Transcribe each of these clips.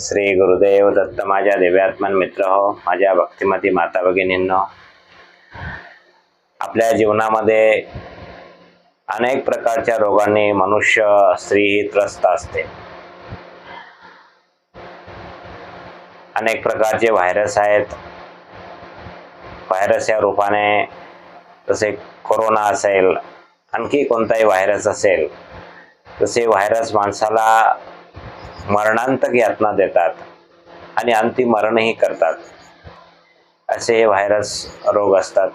श्री गुरुदेव दत्त माझ्या दिव्यात्मन मित्र हो माझ्या भक्तिमती माता भगिनींनो. आपल्या जीवनामध्ये अनेक प्रकारच्या रोगांनी मनुष्य स्त्री ही त्रस्त असते. अनेक प्रकारचे व्हायरस आहेत. व्हायरस या रूपाने जसे कोरोना असेल आणखी कोणताही व्हायरस असेल तसे व्हायरस माणसाला मरणांतक यातना देतात आणि अंतिम मरणही करतात. असे हे व्हायरस रोग असतात.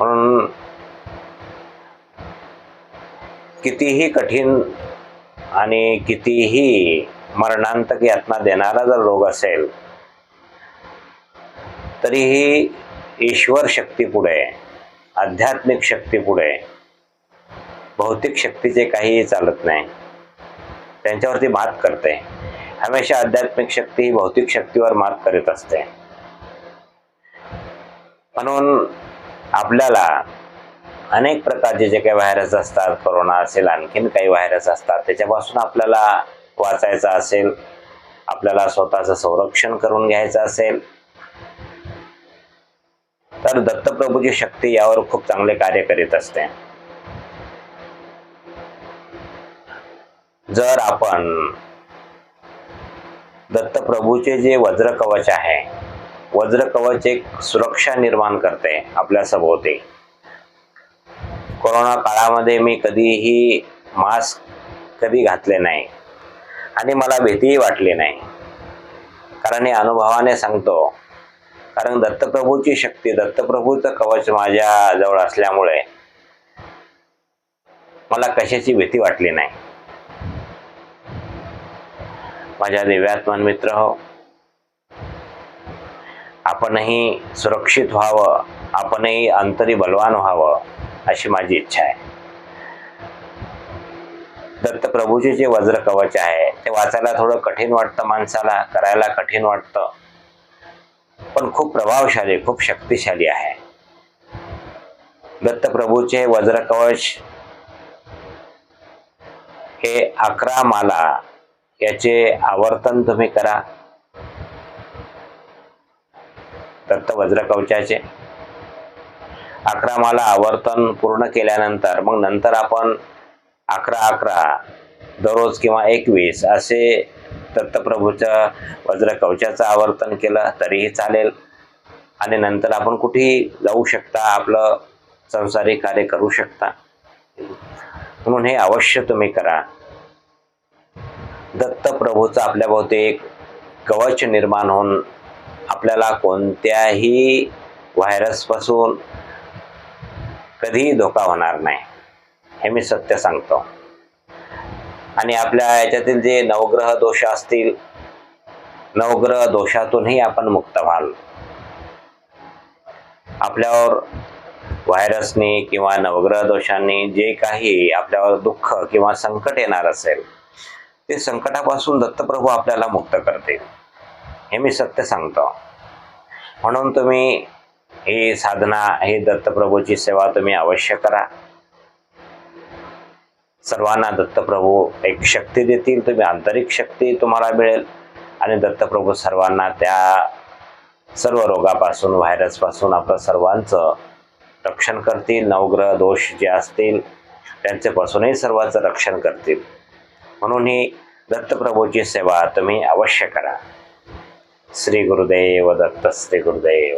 म्हणून कितीही कठीण आणि कितीही मरणांतक यातना देणारा जर रोग असेल तरीही ईश्वर शक्ती पुढे आध्यात्मिक शक्तीपुढे भौतिक शक्तीचे काहीही चालत नाही. त्यांच्यावरती मात करते. हमेशा आध्यात्मिक शक्ती ही भौतिक शक्तीवर मात करीत असते. म्हणून आपल्याला अनेक प्रकारचे जे काही व्हायरस असतात कोरोना असेल आणखीन काही व्हायरस असतात त्याच्यापासून आपल्याला वाचायचं असेल आपल्याला स्वतःचं संरक्षण करून घ्यायचं असेल तर दत्तप्रभूची शक्ती यावर खूप चांगले कार्य करीत असते. जर आपण दत्तप्रभूचे जे वज्र कवच आहे वज्र कवच एक सुरक्षा निर्माण करते आपल्या सभोवती कोरोना काळामध्ये मी कधीही मास्क कधी घातले नाही आणि मला भीतीही वाटली नाही. कारण हे अनुभवाने सांगतो कारण दत्तप्रभूची शक्ती दत्तप्रभूचं कवच माझ्या जवळ असल्यामुळे मला कशाची भीती वाटली नाही. माझ्या दिव्यात्मन मित्र हो. आपणही सुरक्षित व्हावं आपणही अंतरी बलवान व्हावं अशी माझी इच्छा आहे. दत्तप्रभूचे जे वज्र कवच आहे ते वाचायला थोडं कठीण वाटतं माणसाला करायला कठीण वाटतं. पण खूप प्रभावशाली खूप शक्तिशाली आहे. दत्तप्रभूचे वज्र कवच हे अकरा माला याचे आवर्तन तुम्ही करा. दत्त वज्र कवचाचे. अकरा माला आवर्तन पूर्ण केल्यानंतर मग नंतर आपण अकरा अकरा दररोज किंवा एकवीस असे दत्तप्रभूचं वज्र कवचाचं आवर्तन केलं तरीही चालेल. आणि नंतर आपण कुठेही जाऊ शकता आपलं संसारिक कार्य करू शकता. म्हणून हे अवश्य तुम्ही करा. दत्तप्रभूचं आपल्याभोवती एक कवच निर्माण होऊन आपल्याला कोणत्याही व्हायरसपासून कधीही धोका होणार नाही. हे मी सत्य सांगतो. आणि आपल्या याच्यातील जे नवग्रह दोष असतील नवग्रह दोषातूनही आपण मुक्त व्हाल. आपल्यावर व्हायरसनी किंवा नवग्रह दोषांनी जे काही आपल्यावर दुःख किंवा संकट येणार असेल ते संकटापासून दत्तप्रभू आपल्याला मुक्त करतील हे मी सत्य सांगतो. म्हणून तुम्ही ही साधना हे दत्तप्रभूची सेवा तुम्ही अवश्य करा. सर्वांना दत्तप्रभू एक शक्ती देतील तुम्ही आंतरिक शक्ती तुम्हाला मिळेल. आणि दत्तप्रभू सर्वांना त्या सर्व रोगापासून व्हायरसपासून आपलं सर्वांचं रक्षण करतील. नवग्रह दोष जे असतील त्यांच्यापासूनही सर्वांचं रक्षण करतील. म्हणून ही दत्तप्रभूची सेवा तुम्ही अवश्य करा. श्री गुरुदेव दत्त श्री गुरुदेव.